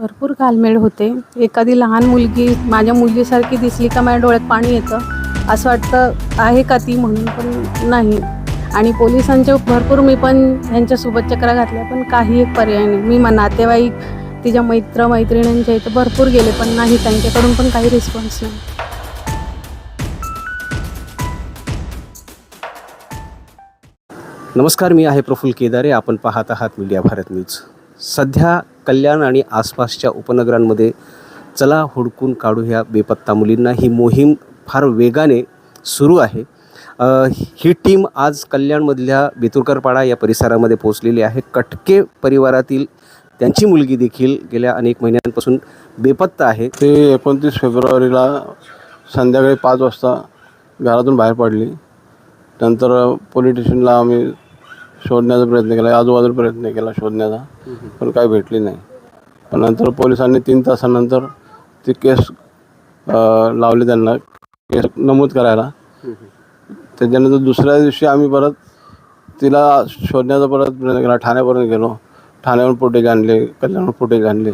भरपूर घालमेळ होते. एखादी लहान मुलगी माझ्या मुलगीसारखी दिसली का माझ्या डोळ्यात पाणी येतं? असं वाटतं आहे का ती म्हणून पण नाही. आणि पोलिसांचे भरपूर मी पण यांच्यासोबत चक्रा घातल्या पण काही एक पर्याय नाही. मी मग नातेवाईक तिच्या मैत्र मैत्रिणींच्या इथं भरपूर गेले पण नाही त्यांच्याकडून पण काही रिस्पॉन्स नाही. नमस्कार मी आहे प्रफुल केदारे. आपण पाहत आहात मीडिया भारत न्यूज. सध्या कल्याण आणि आसपासच्या उपनगरांमध्ये चला हुडकून काढू ह्या बेपत्ता मुलींना. ही मोहीम फार वेगाने सुरू आहे. ही टीम आज कल्याणमधल्या बेतुरकरपाडा या परिसरामध्ये पोहोचलेली आहे. कटके परिवारातील त्यांची मुलगी देखील गेल्या अनेक महिन्यांपासून बेपत्ता आहे. ते एकोणतीस फेब्रुवारीला संध्याकाळी पाच वाजता घरातून बाहेर पडली. नंतर पोलीस स्टेशनला आम्ही शोधण्याचा प्रयत्न केला आजूबाजूला प्रयत्न केला शोधण्याचा पण काही भेटली नाही. पण नंतर पोलिसांनी तीन तासानंतर ती केस लावली त्यांना केस नमूद करायला. त्याच्यानंतर दुसऱ्या दिवशी आम्ही परत तिला शोधण्याचा परत प्रयत्न केला ठाण्यापर्यंत गेलो. ठाण्यावरून फुटेज आणले कल्याणवरून फुटेज आणले.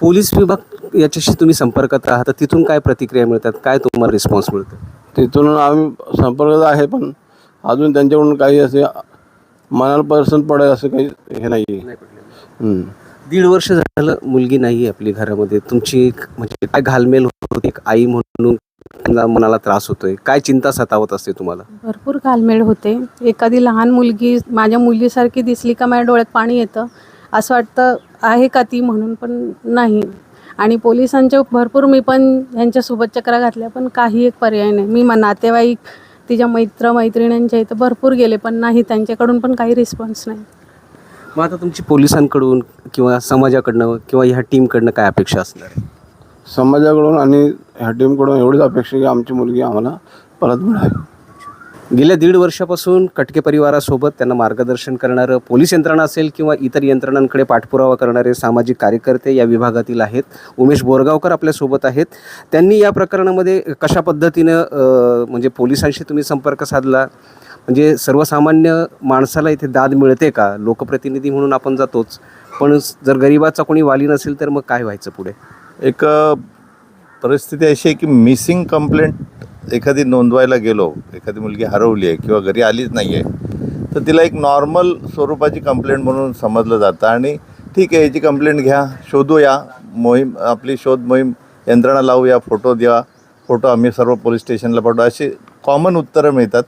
पोलीस विभाग याच्याशी तुम्ही संपर्कात आहात तर तिथून काय प्रतिक्रिया मिळतात काय तुम्हाला रिस्पॉन्स मिळतो? तिथून आम्ही संपर्कात आहे पण अजून त्यांच्याकडून काही असे मनाला पसंत पडेल असं काही हे नाही आहे दीड वर्ष झालं मुलगी नाही आपली घरामध्ये. तुमची एक म्हणजे काय घालमेल होती एक आई म्हणून त्यांना मनाला त्रास होतोय. काय चिंता सतावत असते तुम्हाला? भरपूर घालमेल होते. एखादी लहान मुलगी माझ्या मुलगीसारखी दिसली का माझ्या डोळ्यात पाणी येतं? असं वाटतं आहे का ती म्हणून पण नाही. आणि पोलिसांचे भरपूर मी पण ह्यांच्यासोबत चक्रा घातल्या पण काही एक पर्याय नाही. मी मा नातेवाईक तिच्या मैत्र मैत्रिणींच्या इथं भरपूर गेले पण नाही त्यांच्याकडून पण काही रिस्पॉन्स नाही. मग आता तुमची पोलिसांकडून किंवा समाजाकडनं किंवा ह्या टीमकडनं काय अपेक्षा असणार? आहे समाजाकडून आणि ह्या टीमकडून एवढीच अपेक्षा की आमची मुलगी आम्हाला परत मिळावी. गेल्या दीड वर्षापासून कटके परिवारासोबत त्यांना मार्गदर्शन करणारं पोलीस यंत्रणा असेल किंवा इतर यंत्रणांकडे पाठपुरावा करणारे सामाजिक कार्यकर्ते या विभागातील आहेत उमेश बोरगावकर आपल्यासोबत आहेत. त्यांनी या प्रकरणामध्ये कशा पद्धतीनं म्हणजे पोलिसांशी तुम्ही संपर्क साधला? म्हणजे सर्वसामान्य माणसाला इथे दाद मिळते का? लोकप्रतिनिधी म्हणून आपण जातोच. पण जर गरिबाचा कोणी वाली नसेल तर मग काय व्हायचं पुढे? एक परिस्थिती अशी आहे की मिसिंग कंप्लेंट एखादी नोंदवायला गेलो एखादी मुलगी हरवली आहे किंवा घरी आलीच नाही आहे तर तिला एक नॉर्मल स्वरूपाची कंप्लेंट म्हणून समजलं जातं. आणि ठीक आहे याची कंप्लेंट घ्या शोधूया मोहीम आपली शोध मोहीम यंत्रणा लावूया फोटो द्या फोटो आम्ही सर्व पोलीस स्टेशनला पाठवू अशी कॉमन उत्तरं मिळतात.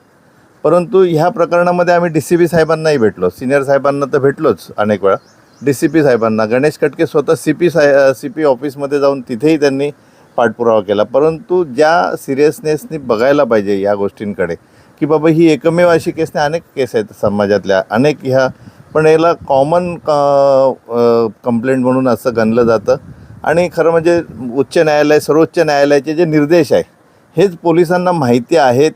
परंतु ह्या प्रकरणामध्ये आम्ही डी सी पी साहेबांनाही भेटलो. सिनियर साहेबांना तर भेटलोच अनेक वेळा. डी सी पी साहेबांना. गणेश कटके स्वतः सी पी साहे सी पी ऑफिसमध्ये जाऊन तिथेही त्यांनी पाठपुरावा केला. परंतु ज्या सिरियसनेसनी बघायला पाहिजे या गोष्टींकडे की बाबा ही एकमेव अशी केस नाही अनेक केस आहेत समाजातल्या. अनेक ह्या पण याला कॉमन कंप्लेंट म्हणून असं गणलं जातं. आणि खरं म्हणजे उच्च न्यायालय सर्वोच्च न्यायालयाचे जे निर्देश आहे हेच पोलिसांना माहिती आहेत.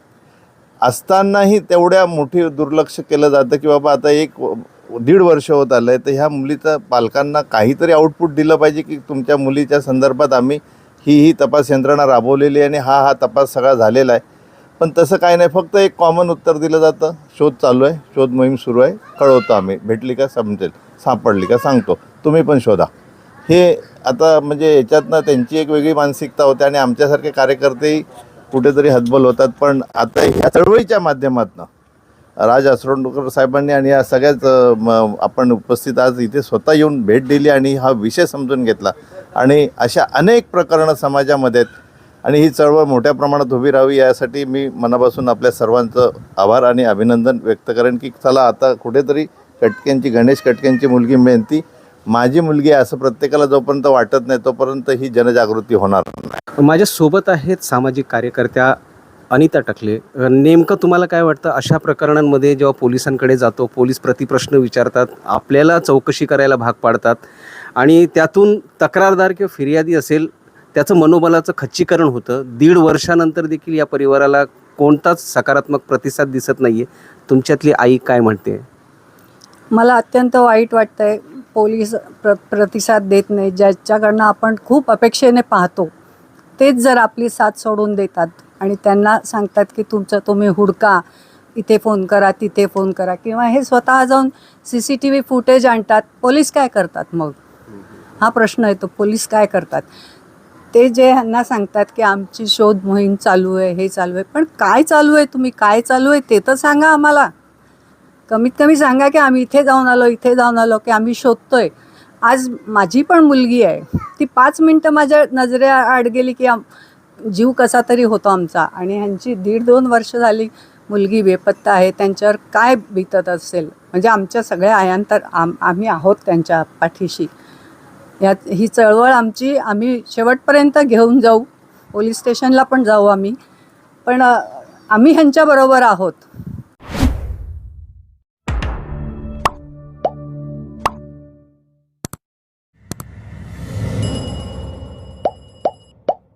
असतानाही तेवढ्या मोठी दुर्लक्ष केलं जातं की बाबा आता एक दीड वर्ष होत आलं आहे तर ह्या मुलीचं पालकांना काहीतरी आउटपुट दिलं पाहिजे की तुमच्या मुलीच्या संदर्भात आम्ही ही ही तपास यंत्रणा राबवलेली आहे आणि हा हा तपास सगळा झालेला आहे. पण तसं काय नाही फक्त एक कॉमन उत्तर दिलं जातं. शोध चालू आहे शोध मोहीम सुरू आहे. कळवतो आम्ही. भेटली का समजेल. सापडली का सांगतो. तुम्ही पण शोधा. हे आता म्हणजे याच्यातनं त्यांची एक वेगळी मानसिकता होते आणि आमच्यासारखे कार्यकर्तेही कुठेतरी हतबल होतात. पण आता ह्या चळवळीच्या माध्यमातून राज असरोंडकर साहेबांनी आणि या सगळ्याच आपण उपस्थित आज इथे स्वतः येऊन भेट दिली आणि हा विषय समजून घेतला. आणि अशा अनेक प्रकरणं समाजामध्ये आहेत. आणि ही चळवळ मोठ्या प्रमाणात उभी राहावी यासाठी मी मनापासून आपल्या सर्वांचं आभार आणि अभिनंदन व्यक्त करेन की चला आता कुठेतरी कटक्यांची गणेश कटक्यांची मुलगी मेहनती माझी मुलगी आहे असं प्रत्येकाला जोपर्यंत वाटत नाही तोपर्यंत ही जनजागृती होणार नाही. माझ्यासोबत आहेत सामाजिक कार्यकर्त्या अनिता टकले. नेमकं तुम्हाला काय वाटतं? अशा प्रकरणांमध्ये जेव्हा पोलिसांकडे जातो पोलीस प्रतिप्रश्न विचारतात आपल्याला चौकशी करायला भाग पाडतात आणि त्यातून तक्रारदार किंवा फिर्यादी असेल त्याचं मनोबलाचं खच्चीकरण होतं. दीड वर्षानंतर देखील या परिवाराला कोणताच सकारात्मक प्रतिसाद दिसत नाही आहे तुमच्यातली आई काय म्हणते? मला अत्यंत वाईट वाटतं आहे पोलीस प्र प्रतिसाद देत नाही ज्याच्याकडनं आपण खूप अपेक्षेने पाहतो तेच जर आपली साथ सोडून देतात आणि त्यांना सांगतात की तुमचं तुम्ही हुडका इथे फोन करा तिथे फोन करा किंवा हे स्वतः जाऊन C C T V footage आणतात पोलीस काय करतात मग? हा प्रश्न येतो पोलीस काय करतात? ते जे ह्यांना सांगतात की आमची शोध मोहीम चालू आहे हे चालू आहे पण काय चालू आहे तुम्ही? काय चालू आहे ते तर सांगा आम्हाला. कमीत कमी सांगा की आम्ही इथे जाऊन आलो इथे जाऊन आलो की आम्ही शोधतोय. आज माझी पण मुलगी आहे. ती पाच मिनटं माझ्या नजरे आड गेली की आम जीव कसा तरी होतो आमचा. आणि ह्यांची दीड दोन वर्ष झाली मुलगी बेपत्ता आहे त्यांच्यावर काय बितत असेल? म्हणजे आमच्या सगळ्या आयांतर आम आम्ही आहोत त्यांच्या पाठीशी. यात ही चळवळ आमची आम्ही शेवटपर्यंत घेऊन जाऊ. पोलीस स्टेशनला पण जाऊ आम्ही. पण आम्ही ह्यांच्याबरोबर आहोत.